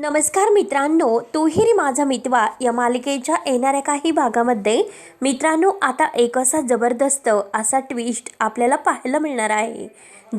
नमस्कार मित्रांनो तूही रे माझा मितवा या मालिकेच्या येणाऱ्या काही भागामध्ये. मित्रांनो आता एक असा जबरदस्त असा ट्विस्ट आपल्याला पाहायला मिळणार आहे.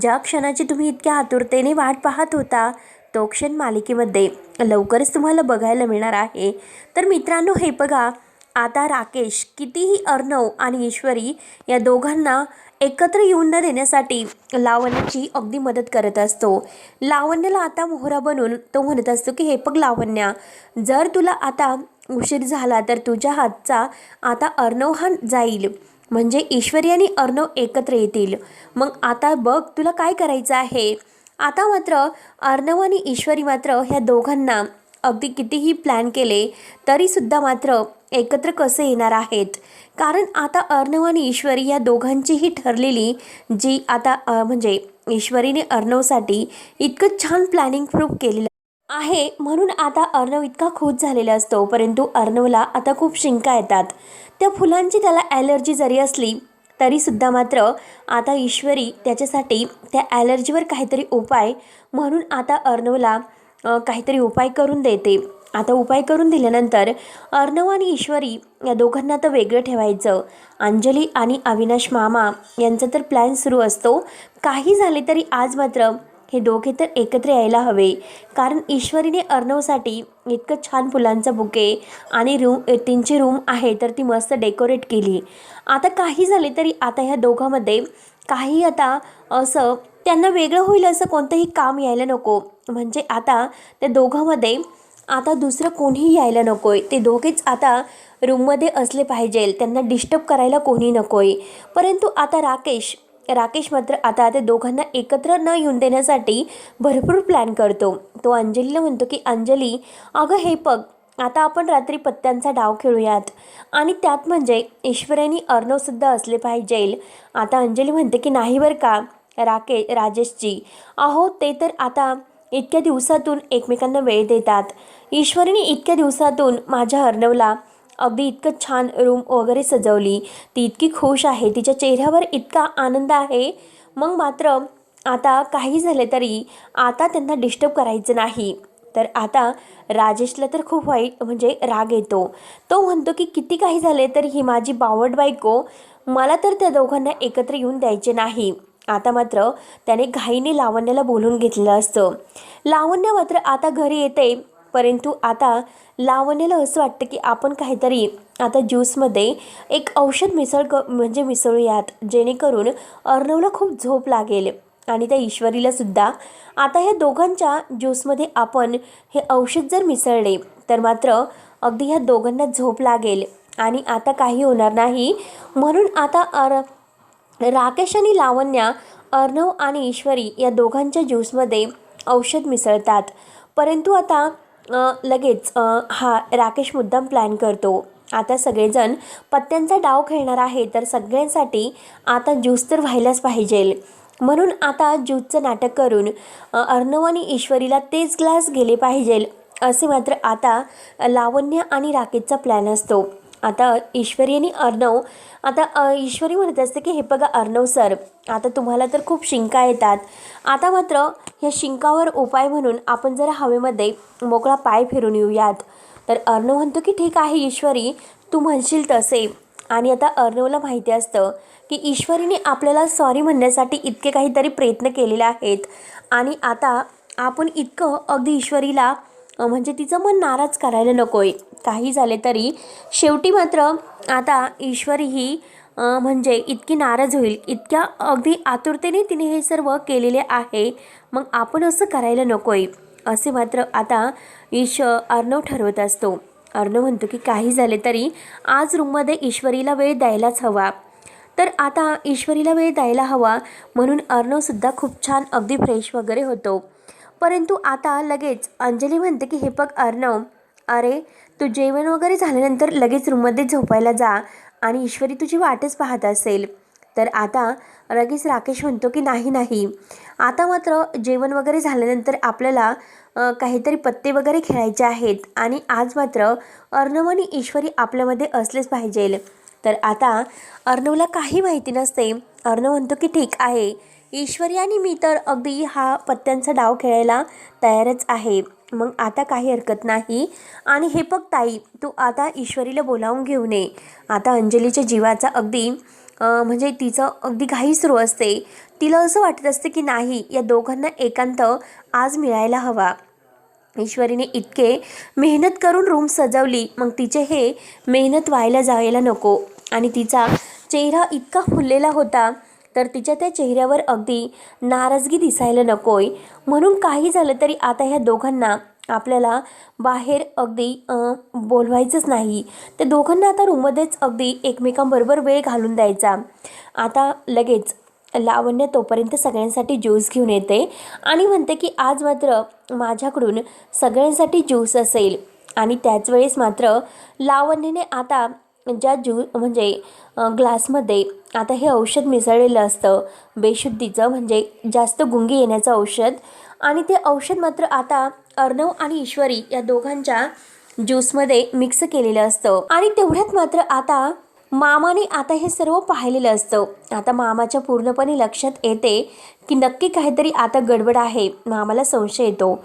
ज्या क्षणाची तुम्ही इतक्या आतुरतेने वाट पाहत होता तो क्षण मालिकेमध्ये लवकरच तुम्हाला बघायला मिळणार आहे. तर मित्रांनो हे बघा आता राकेश कितीही अर्णव आणि ईश्वरी या दोघांना एकत्र येऊन न देण्यासाठी लावण्याची अगदी मदत करत असतो. लावण्याला आता मोहरा बनून तो म्हणत असतो की हे बघ लावण्या जर तुला आता उशीर झाला तर तुझ्या हातचा आता अर्णव हा जाईल. म्हणजे ईश्वरी आणि अर्णव एकत्र येतील. मग आता बघ तुला काय करायचं आहे. आता मात्र अर्णव आणि ईश्वरी मात्र ह्या दोघांना अगदी कितीही प्लॅन केले तरीसुद्धा मात्र एकत्र कसे येणार आहेत? कारण आता अर्णव आणि ईश्वरी या दोघांचीही ठरलेली जी आता म्हणजे ईश्वरीने अर्णवसाठी इतकं छान प्लॅनिंग प्रूफ केलेलं आहे. म्हणून आता अर्णव इतका खुश झालेला असतो परंतु अर्णवला आता खूप शिंका येतात. त्या फुलांची त्याला ॲलर्जी जरी असली तरीसुद्धा मात्र आता ईश्वरी त्याच्यासाठी त्या ॲलर्जीवर काहीतरी उपाय म्हणून आता अर्णवला काहीतरी उपाय करून देते. आता उपाय करून दिल्यानंतर अर्णव आणि ईश्वरी या दोघांना तर वेगळं ठेवायचं. अंजली आणि अविनाश मामा यांचा तर प्लॅन सुरू असतो. काही झाले तरी आज मात्र हे दोघे तर एकत्र यायला हवे. कारण ईश्वरीने अर्णवसाठी इतकं छान फुलांचा बुके आणि रूम त्यांची रूम आहे तर ती मस्त डेकोरेट केली. आता काही झाले तरी आता ह्या दोघांमध्ये काही आता असं त्यांना वेगळं होईल असं कोणतंही काम यायला नको. म्हणजे आता त्या दोघांमध्ये आता दुसरं कोणीही यायला नको आहे ते दोघेच आता रूममध्ये असले पाहिजे. त्यांना डिस्टर्ब करायला कोणी नको आहे परंतु आता राकेश राकेश मात्र आता त्या दोघांना एकत्र न येऊन देण्यासाठी भरपूर प्लॅन करतो. तो अंजलीला म्हणतो की अंजली अगं हे पग आता आपण रात्री पत्त्यांचा डाव खेळूयात. आणि त्यात म्हणजे ईश्वरानी अर्णवसुद्धा असले पाहिजे. आता अंजली म्हणते की नाही बरं का राके राजेशजी. अहो ते तर आता इतक्या दिवसातून एकमेकांना वेळ देतात. ईश्वरीने इतक्या दिवसातून माझ्या अर्णवला अगदी इतकं छान रूम वगैरे सजवली. ती इतकी खुश आहे. तिच्या चेहऱ्यावर इतका आनंद आहे. मग मात्र आता काही झाले तरी आता त्यांना डिस्टर्ब करायचं नाही. तर आता राजेशला तर खूप वाईट म्हणजे राग येतो. तो म्हणतो की किती काही झाले तरी ही माझी बावट बायको. मला तर त्या दोघांना एकत्र येऊन द्यायचे नाही. आता मात्र त्याने घाईने लावण्याला बोलून घेतलेलं असतं. लावण्य मात्र आता घरी येते परंतु आता लावण्याला असं वाटतं की आपण काहीतरी आता ज्यूसमध्ये एक औषध मिसळ क म्हणजे मिसळूयात जेणेकरून अर्णवला खूप झोप लागेल आणि त्या ईश्वरीला सुद्धा. आता ह्या दोघांच्या ज्यूसमध्ये आपण हे औषध जर मिसळले तर मात्र अगदी ह्या दोघांना झोप लागेल आणि आता काही होणार नाही. म्हणून आता अर राकेश आणि लावण्या अर्णव आणि ईश्वरी या दोघांच्या ज्यूसमध्ये औषध मिसळतात. परंतु आता लगेच हा राकेश मुद्दाम प्लॅन करतो. आता सगळेजण पत्त्यांचा डाव खेळणार आहे तर सगळ्यांसाठी आता ज्यूस तर व्हायलाच पाहिजे. म्हणून आता ज्यूसचं नाटक करून अर्णव आणि ईश्वरीला तेच ग्लास गेले पाहिजे असे मात्र आता लावण्य आणि राकेशचा प्लॅन असतो. आता ईश्वरी आणि अर्णव आता ईश्वरी म्हणत असते की हे बघा अर्णव सर आता तुम्हाला तर खूप शिंका येतात. आता मात्र ह्या शिंकावर उपाय म्हणून आपण जरा हवेमध्ये मोकळा पाय फिरून येऊयात. तर अर्णव म्हणतो की ठीक आहे ईश्वरी तू म्हणशील तसे. आणि आता अर्णवला माहिती असतं की ईश्वरीने आपल्याला सॉरी म्हणण्यासाठी इतके काहीतरी प्रयत्न केलेले आहेत. आणि आता आपण इतकं अगदी ईश्वरीला म्हणजे तिचं मन नाराज करायला नको आहे काही झाले तरी शेवटी मात्र आता ईश्वरी ही म्हणजे इतकी नाराज होईल इतक्या अगदी आतुरतेने तिने हे सर्व केलेले आहे मग आपण असं करायला नको आहे असे मात्र आता ईश अर्णव ठरवत असतो. अर्णव म्हणतो की काही झाले तरी आज रूममध्ये ईश्वरीला वेळ द्यायलाच हवा. तर आता ईश्वरीला वेळ द्यायला हवा म्हणून अर्णवसुद्धा खूप छान अगदी फ्रेश वगैरे होतो. परंतु आता लगेच अंजली म्हणते की हे बघ अर्णव अरे तू जेवण वगैरे झाल्यानंतर लगेच रूममध्ये झोपायला जा आणि ईश्वरी तुझी वाटच पाहत असेल. तर आता लगेच राकेश म्हणतो की नाही नाही. आता मात्र जेवण वगैरे झाल्यानंतर आपल्याला काहीतरी पत्ते वगैरे खेळायचे आहेत आणि आज मात्र अर्णव आणि ईश्वरी आपल्यामध्ये असलेच पाहिजे. तर आता अर्णवला काही माहिती नसते. अर्णव म्हणतो की ठीक आहे. ईश्वरी आणि मी तर अगदी हा पत्त्यांचा डाव खेळायला तयारच आहे. मग आता काही हरकत नाही. आणि हे बघ ताई तू आता ईश्वरीला बोलावून घेऊ नये. आता अंजलीच्या जीवाचा अगदी म्हणजे तिचं अगदी घाई सुरू असते. तिला असं वाटत असते की नाही या दोघांना एकांत आज मिळायला हवा. ईश्वरीने इतके मेहनत करून रूम सजवली. मग तिचे हे मेहनत व्हायला जायला नको. आणि तिचा चेहरा इतका फुललेला होता. तर तिच्या त्या चेहऱ्यावर अगदी नाराजगी दिसायला नकोय. म्हणून काही झालं तरी आता ह्या दोघांना आपल्याला बाहेर अगदी बोलवायचंच नाही. त्या दोघांना आता रूममध्येच अगदी एकमेकांबरोबर वेळ घालून द्यायचा. आता लगेच लावण्य तोपर्यंत सगळ्यांसाठी ज्यूस घेऊन येते आणि म्हणते की आज मात्र माझ्याकडून सगळ्यांसाठी ज्यूस असेल. आणि त्याच वेळेस मात्र लावण्याने आता ज्या ज्यू म्हणजे ग्लासमध्ये आता हे औषध मिसळलेलं असतं. बेशुद्धीचं म्हणजे जास्त गुंगी येण्याचं औषध. आणि ते औषध मात्र आता अर्णव आणि ईश्वरी या दोघांच्या ज्यूसमध्ये मिक्स केलेलं असतं. आणि तेवढ्यात मात्र आता मामाने आता हे सर्व पाहिलेलं असतं. आता मामाच्या पूर्णपणे लक्षात येते की नक्की काहीतरी आता गडबड आहे. मामाला संशय येतो.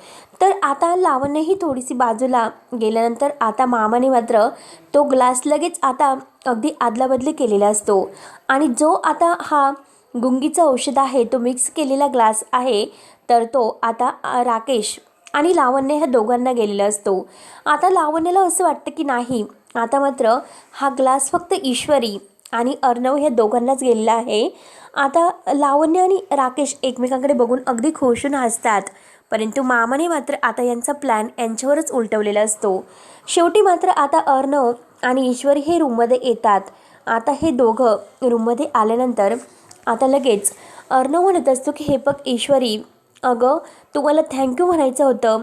तर आता लावण्यही थोडीशी बाजूला गेल्यानंतर आता मामाने मात्र तो ग्लास लगेच आता अगदी आदलाबदली केलेला असतो. आणि जो आता हा गुंगीचं औषध आहे तो मिक्स केलेला ग्लास आहे तर तो आता राकेश आणि लावण्य ह्या दोघांना गेलेला असतो. आता लावण्याला असं वाटतं की नाही आता मात्र हा ग्लास फक्त ईश्वरी आणि अर्णव ह्या दोघांनाच गेलेला आहे. आता लावण्य आणि राकेश एकमेकांकडे बघून अगदी खुशून हसतात. परंतु मामाने मात्र आता यांचा प्लॅन यांच्यावरच उलटवलेला असतो. शेवटी मात्र आता अर्णव आणि ईश्वरी हे रूममध्ये येतात. आता हे दोघं रूममध्ये आल्यानंतर आता लगेच अर्णव म्हणत असतो की हे बघ ईश्वरी अगं तुम्हाला थँक्यू म्हणायचं होतं.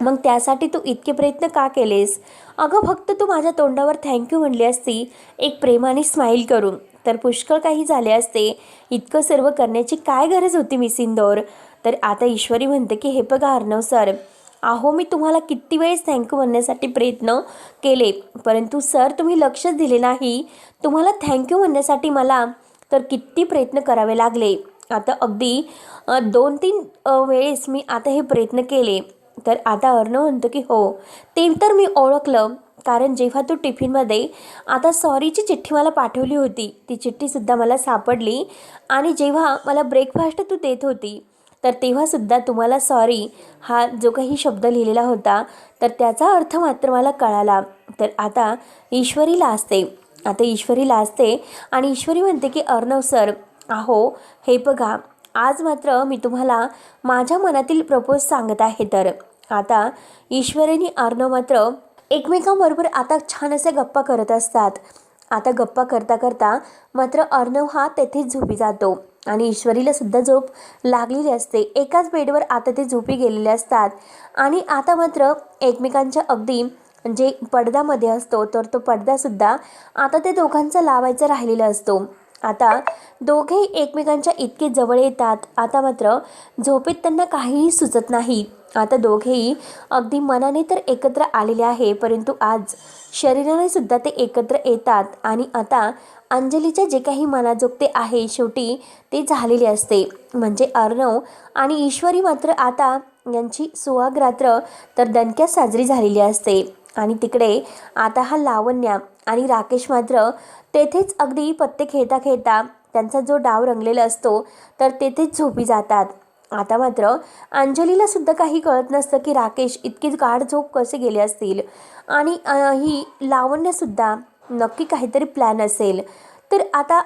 मग त्यासाठी तू इतके प्रयत्न का केलेस? अगं फक्त तू माझ्या तोंडावर थँक्यू म्हणली असती एक प्रेमाने स्माईल करून. तर पुष्कळ काही झाले असते. इतकं सर्व करण्याची काय गरज होती मिस इंदोर तर आता ईश्वरी म्हणते की हे बघा अर्णव सर अहो मी तुम्हाला किती वेळेस थँक्यू म्हणण्यासाठी प्रयत्न केले परंतु सर तुम्ही लक्षच दिले नाही. तुम्हाला थँक्यू म्हणण्यासाठी मला तर किती प्रयत्न करावे लागले. आता अगदी दोन तीन वेळेस मी आता हे प्रयत्न केले. तर आता अर्णव म्हणतो की हो. ते तर मी ओळखलं कारण जेव्हा तू टिफिनमध्ये आता सॉरीची चिठ्ठी मला पाठवली होती ती चिठ्ठीसुद्धा मला सापडली आणि जेव्हा मला ब्रेकफास्ट तू देत होती तर तेव्हासुद्धा तुम्हाला सॉरी हा जो काही शब्द लिहिलेला होता तर त्याचा अर्थ मात्र मला कळाला. तर आता ईश्वरीला असते. आता ईश्वरीला असते आणि ईश्वरी म्हणते की अर्णव सर अहो हे बघा आज मात्र मी तुम्हाला माझ्या मनातील प्रपोज सांगत आहे तर. आता ईश्वरीनी अर्णव मात्र एकमेकांबरोबर आता छान असे गप्पा करत असतात. आता गप्पा करता करता मात्र अर्णव हा तेथेच झोपी जातो आणि ईश्वरीला सुद्धा झोप लागलेली असते. एकाच बेडवर आता ते झोपी गेलेले असतात आणि आता मात्र एकमेकांच्या अगदी जे पडद्यामध्ये असतो तर तो पडदासुद्धा आता ते दोघांचा लावायचा राहिलेला असतो. आता दोघेही एकमेकांच्या इतके जवळ येतात. आता मात्र झोपेत त्यांना काहीही सुचत नाही. आता दोघेही अगदी मनाने तर एकत्र आलेले आहे परंतु आज शरीराने सुद्धा ते एकत्र येतात आणि आता अंजलीच्या जे काही मनाजोगते आहे शेवटी ते झालेले असते. म्हणजे अर्णव आणि ईश्वरी मात्र आता यांची सुहाग रात्र तर दणक्यात साजरी झालेली असते. आणि तिकडे आता हा लावण्या आणि राकेश मात्र तेथेच अगदी पत्ते खेळता खेळता त्यांचा जो डाव रंगलेला असतो तर तेथेच झोपी जातात. आता मात्र अंजलीला सुद्धा काही कळत नसतं की राकेश इतकी गाढ झोप कसे गेले असतील. आणि ही लावण्यसुद्धा नक्की काहीतरी प्लॅन असेल. तर आता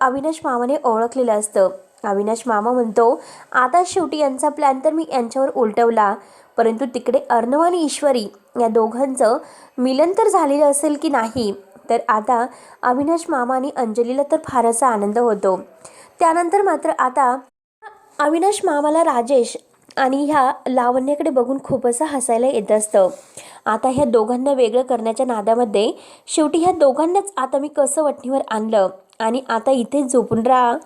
अविनाश मामाने ओळखलेलं असतं. अविनाश मामा म्हणतो आता शेवटी यांचा प्लॅन तर मी यांच्यावर उलटवला. परंतु तिकडे अर्णव आणि ईश्वरी या दोघांचं मिलन तर झालेलं असेल की नाही तर आता अविनाश मामा आणि अंजलीला तर फारसा आनंद होतो. त्यानंतर मात्र आता अविनाश मामाला राजेश आणि ह्या लावण्याकडे बघून खूप असं हसायला येत असतं. आता ह्या दोघांना वेगळं करण्याच्या नादामध्ये शेवटी ह्या दोघांनाच आता मी कसं वठणीवर आणलं? आणि आता इथे झोपून राहा.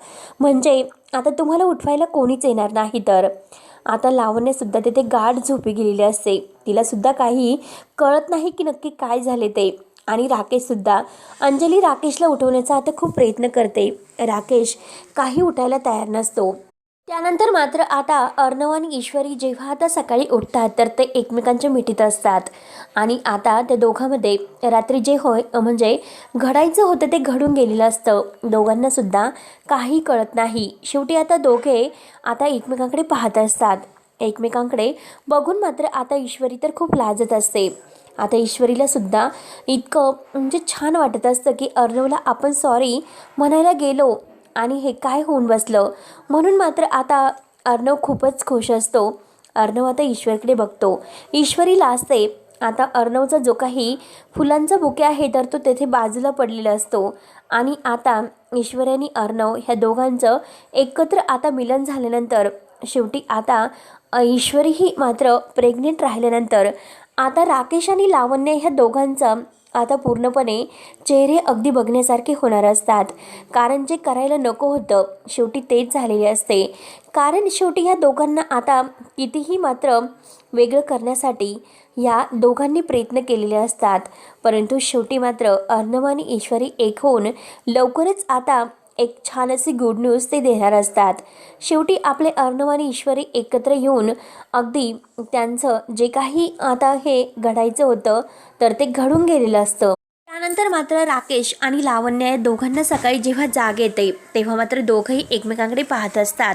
म्हणजे आता तुम्हाला उठवायला कोणीच येणार नाही तर. आता लावण्यासुद्धा तिथे गाढ झोपी गेलेली असते. तिलासुद्धा काही कळत नाही की नक्की काय झाले ते. आणि राकेशसुद्धा अंजली राकेशला उठवण्याचा आता खूप प्रयत्न करते. राकेश काही उठायला तयार नसतो. त्यानंतर मात्र आता अर्णव आणि ईश्वरी जेव्हा आता सकाळी उठतात तर ते एकमेकांच्या मिठीत असतात. आणि आता त्या दोघांमध्ये रात्री जे होय म्हणजे घडायचं होतं ते घडून गेलेलं असतं. दोघांनासुद्धा काही कळत नाही. शेवटी आता दोघे आता एकमेकांकडे पाहत असतात. एकमेकांकडे बघून मात्र आता ईश्वरी तर खूप लाजत असते. आता ईश्वरीला सुद्धा इतकं म्हणजे छान वाटत असतं की अर्णवला आपण सॉरी म्हणायला गेलो आणि हे काय होऊन बसलं? म्हणून मात्र आता अर्णव खूपच खुश असतो. अर्णव आता ईश्वरकडे बघतो. ईश्वरी लाजते. आता अर्णवचा जो काही फुलांचा बुके आहे तर तो तेथे बाजूला पडलेला असतो. आणि आता ईश्वर आणि अर्णव ह्या दोघांचं एकत्र आता मिलन झाल्यानंतर शेवटी आता ईश्वरीही मात्र प्रेग्नेंट राहिल्यानंतर आता राकेश आणि लावण्य ह्या दोघांचं आता पूर्णपणे चेहरे अगदी बघण्यासारखे होणार असतात. कारण जे करायला नको होतं शेवटी तेच झालेले असते. कारण शेवटी ह्या दोघांना आता कितीही मात्र वेगळं करण्यासाठी या दोघांनी प्रयत्न केलेले असतात. परंतु शेवटी मात्र अर्णव आणि ईश्वरी एक होऊन लवकरच आता एक छान अशी गुड न्यूज ते देणार असतात. शेवटी आपले अर्णव आणि ईश्वरी एकत्र येऊन अगदी त्यांचं जे काही आता हे घडायचं होतं तर ते घडून गेलेलं असतं. त्यानंतर मात्र राकेश आणि लावण्य या दोघांना सकाळी जेव्हा जाग येते तेव्हा मात्र दोघंही एकमेकांकडे पाहत असतात.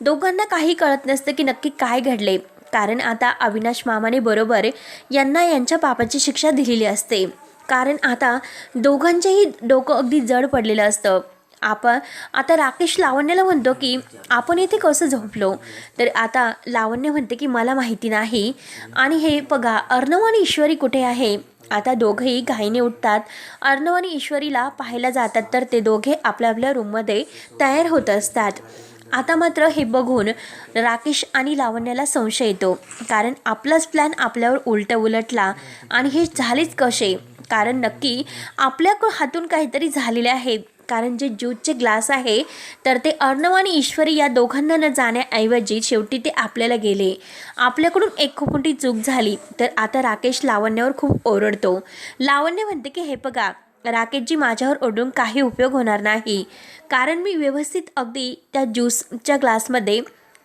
दोघांना काही कळत नसतं की नक्की काय घडले. कारण आता अविनाश मामाने बरोबर यांना यांच्या पापाची शिक्षा दिलेली असते. कारण आता दोघांचेही डोकं अगदी जड पडलेलं असतं. आपण आता राकेश लावण्याला म्हणतो की आपण इथे कसं झोपलो? तर आता लावण्य म्हणते की मला माहिती नाही. आणि हे बघा अर्णव आणि ईश्वरी कुठे आहे? आता दोघेही घाईने उठतात. अर्णव आणि ईश्वरीला पाहायला जातात तर ते दोघे आपल्या आपल्या रूममध्ये तयार होत असतात. आता मात्र हे बघून राकेश आणि लावण्याला संशय येतो कारण आपलाच प्लॅन आपल्यावर उलट उलटला आणि हे झालेच कसे? कारण नक्की आपल्या हातून काहीतरी झालेले आहे. कारण जे ज्यूसचे ग्लास आहे तर ते अर्णव आणि ईश्वरी या दोघांना न जाण्याऐवजी शेवटी ते आपल्याला गेले. आपल्याकडून एक खूप मोठी चूक झाली तर आता राकेश लावण्यावर खूप ओरडतो. लावण्य म्हणते की हे बघा राकेशजी माझ्यावर ओढून काही उपयोग होणार नाही. कारण मी व्यवस्थित अगदी त्या ज्यूसच्या ग्लासमध्ये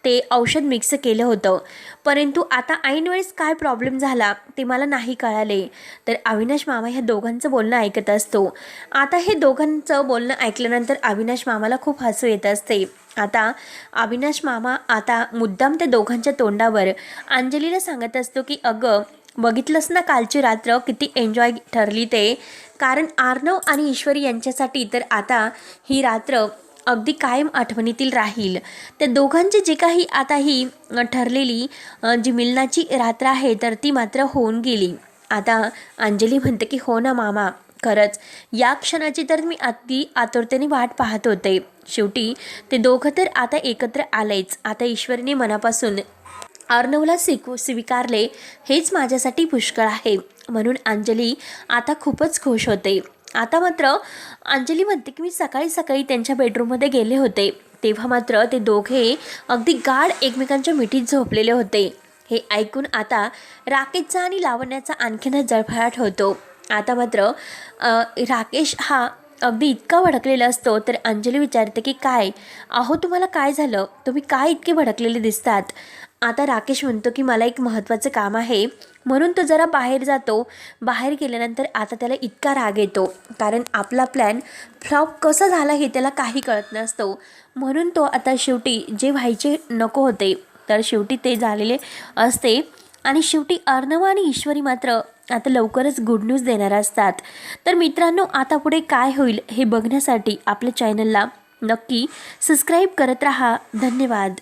ते औषध मिक्स केलं होतं. परंतु आता ऐनवेळेस काय प्रॉब्लेम झाला ते मला नाही कळाले. तर अविनाश मामा ह्या दोघांचं बोलणं ऐकत असतो. आता हे दोघांचं बोलणं ऐकल्यानंतर अविनाश मामाला खूप हसू येत असते. आता अविनाश मामा आता मुद्दाम त्या दोघांच्या तोंडावर अंजलीला सांगत असतो की अगं बघितलंस ना कालची रात्र? किती एन्जॉय ठरली ते. कारण आर्नव आणि ईश्वरी यांच्यासाठी तर आता ही रात्र अगदी कायम आठवणीतील राहील. त्या दोघांची जे काही आता ही ठरलेली जी मिलनाची रात्र आहे तर ती मात्र होऊन गेली. आता अंजली म्हणते की हो ना मामा खरंच. या क्षणाची तर मी अगदी आतुरतेने वाट पाहत होते. शेवटी ते दोघं तर आता एकत्र आलेच. आता ईश्वरीने मनापासून अर्णवला स्वीकू स्वीकारले हेच माझ्यासाठी पुष्कळ आहे. म्हणून अंजली आता खूपच खुश होते. आता मात्र अंजली म्हणते की मी सकाळी सकाळी त्यांच्या बेडरूममध्ये गेले होते. तेव्हा मात्र ते दोघे अगदी गाढ एकमेकांच्या मिठीत झोपलेले होते. हे ऐकून आता राकेशचा आणि लावण्याचा आणखीनच जळफळाट होतो. आता मात्र राकेश हा अगदी इतका भडकलेला असतो तर अंजली विचारते की काय? अहो तुम्हाला काय झालं? तुम्ही काय इतके भडकलेले दिसतात? आता राकेश म्हणतो की मला एक महत्त्वाचं काम आहे. म्हणून तो जरा बाहेर जातो. बाहेर गेल्यानंतर आता त्याला इतका राग येतो. कारण आपला प्लॅन फ्लॉप कसा झाला हे त्याला काही कळत नसतो. म्हणून तो आता शेवटी जे व्हायचे नको होते तर शेवटी ते झालेले असते. आणि शेवटी अर्णव आणि ईश्वरी मात्र आता लवकरच गुड न्यूज देणार असतात. तर मित्रांनो आता पुढे काय होईल हे बघण्यासाठी आपल्या चॅनलला नक्की सबस्क्राईब करत राहा. धन्यवाद.